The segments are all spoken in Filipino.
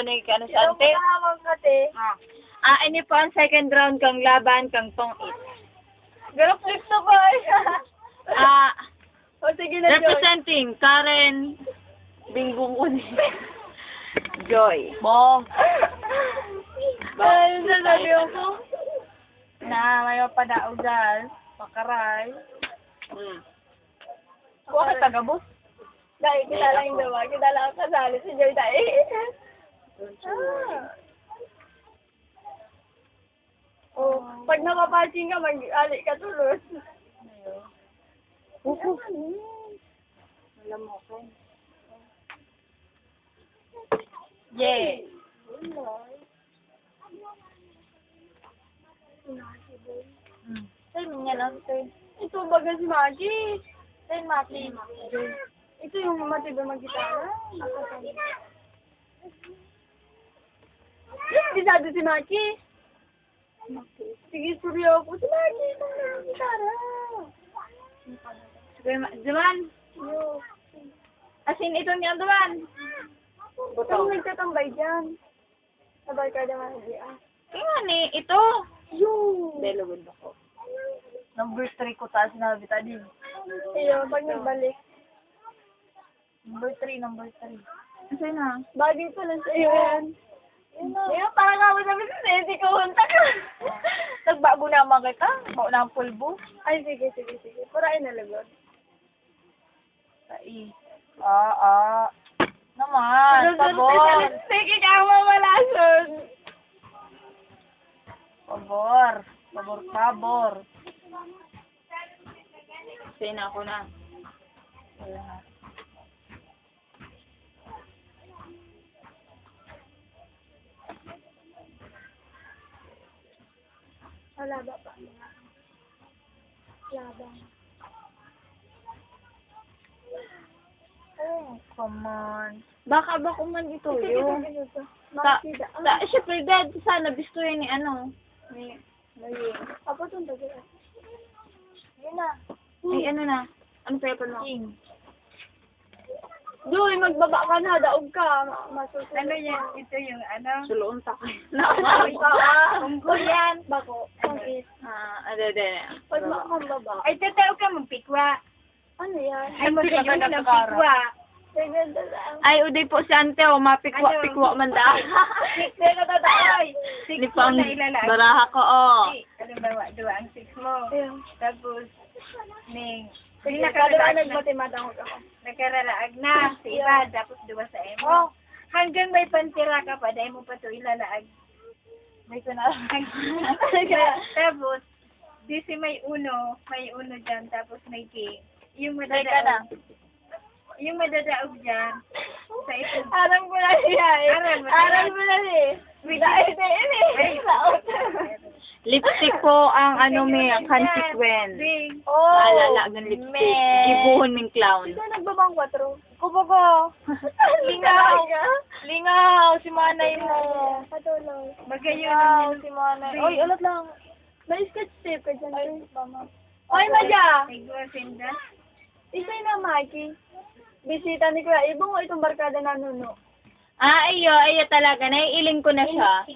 Na yung ano sa ante? Ah. Ah, ini po ang second round kang laban kang tong it. Pero flip to boy. Ah, o sige na, Joy. representing Karen Bingbong Uni. Joy. Bong. Ay, sasabi ko. Na mayo pa daog dyan. Pakaray. Hmm. Kuha ka tagabos. Dahil kilala yung dawa. Kilala ang kasali si Joy dahil. Ah. Oh, pag napapating ka, mag-ali ka tulad. Upo. Alam mo ko. Yay. Hmm. Sa'yo niya lang. Ito baga si Maki. Sa'yo, Maki. Ito yung matibay mag-gitara. Bisado si Maki. Sige, suryo ako. Si Maki, ito na ang gitara. Sige, Ma- Duman. Yo. Asin ito niya, Duman. Ito nagtatambay dyan. Sabay ka naman, hindi ah. Kaya ni, ito. Yo. Delawin ako. Number 3 ko tayo sinabi tadi. Iyo, pag nagbalik. Number 3, number 3. Kasi na. Bagay pa lang sa iyo yan. Iyo, parang ako sabi sa Sesi ko, hunta ka. Nagbago naman kita. Bago na ang pulbo. Ay, sige, sige, sige. Para ay nalagod. Sa i. Ah, ah. Naman. Pabor. Sige ka, mamalason. Pabor. Pabor, pabor. Kasi na ako na. Ayun na. Wala ba pa? Labang. Oh, come on. Baka ba kung man ito yun? Sa, Makikita. sa, syempre, dad, sana gusto yun ni ano. Ni, ni, Apo itong tagal. yun na. Ay, ano na? Ano paper mo? King. Joy, magbaba ka na, daog ka. Ma- Masusunod. Ano yan? Ito yung ano? Suloon ta. Nakakawin ka. Unggoy yan. Bako. Pangit. Ah, ano, ano, ano. Pag makakambaba. Ay, tataw ka mong pikwa. Ano yan? Ay, magayon ng pikwa. Ay, uday po si Ante, o mapikwa-pikwa man da. Six na katataay. Ni pang baraha ko, oh. Ano ba, dua ang six mo. Tapos, ning, Sige, Hindi kada nakararaag na. nagmatimatang ako. nakararaag na sa iba, tapos dua sa emo. Oh. Hanggang may pantira ka pa, dahil mo pa to ilalaag. May na Tapos, si may uno, may uno dyan, tapos may king. Yung madadaog, yung madadaog dyan, sa ito. Aram ko na siya eh. Aram mo na. Aram mo na siya eh. Eh. Laot. Lipstick po ang ano may consequence. Ding. Oh. Maalala ng lipstick. man. Gibuhon ng clown. Sino nagbabang 4? Kubago. Lingaw. Lingaw, si manay mo. Patuloy. Magayon. si manay. Oy, ulat lang. May sketch tape ka dyan. Ay, mama. Oy, Madya. Isay na, Mikey. Bisita ni Kuya Ibong o itong barkada na nuno. Ah, iyo, iyo talaga. Naiiling ko na siya.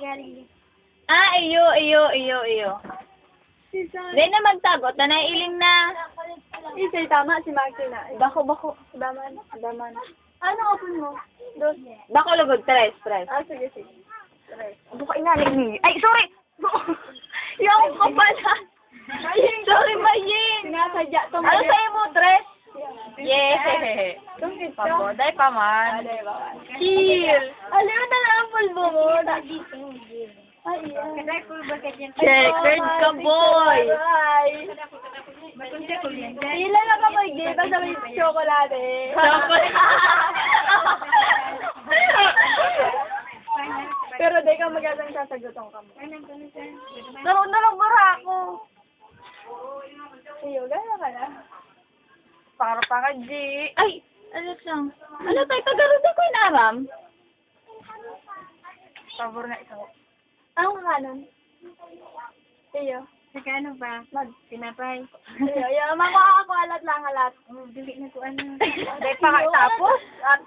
Ah, iyo, iyo, iyo, iyo. Hindi na magtagot na naiiling na. Isay, tama si Mikey na. Bako, bako. Daman. Daman. Ano open mo? Dos. Bako lugod, tres, tres. Ah, sige, sige. Buka inaling ni. Ay, sorry! Yung ka pala. Sorry, Maying. Sinasadya to. Ano sa'yo mo, tres? Ka. Paboday pa man. Chill. Alam mo na lang ang pulbo mo. Ay, Checkered ka, boy. Pila na ka mag basta may chocolate. Pero di ka magandang sasagutan ka mo. Laro na lang bara ako. Iyo, gana ka na. Para pa ka, G. Ay, ano lang. Ano tayo, tagaroon ako inaram. Pabor na ito. Ang kanon. Iyo. Saka ano ba? Mag. Tinapay. Iyo, iyo. Makuha ako alat lang alat. Oh, dili na ko ano. Hindi pa ka tapos. At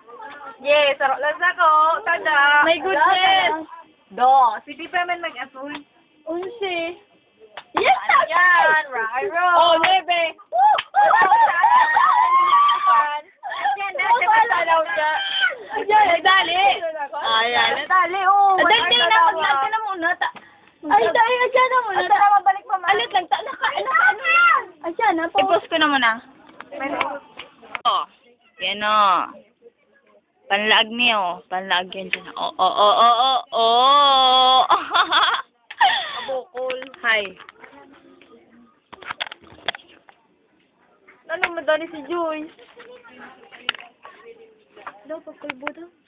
Yes, sarap lang ako. Tada. My goodness! Do. Si Pipa man mag-apoy. Unsi. Yes! Yan, rock and roll. Oh, nebe! Yan, nasa matalaw ka. Ayan, nagdali. Ayan. Dali, oh. Dali na, mag-nag ka na muna. Ta Ay, dahil ayan na muna. Na mabalik pa, ma? Alit lang, ta naka, naka, ano? Ayan na, I-post ko na muna. Oh, yan o. Panlaag niyo. Panlaag yan dyan. Oh, oh, oh, oh, oh, oh. Bukol. Hi. Ano, madali si Joy. Daw, pagkulbo daw.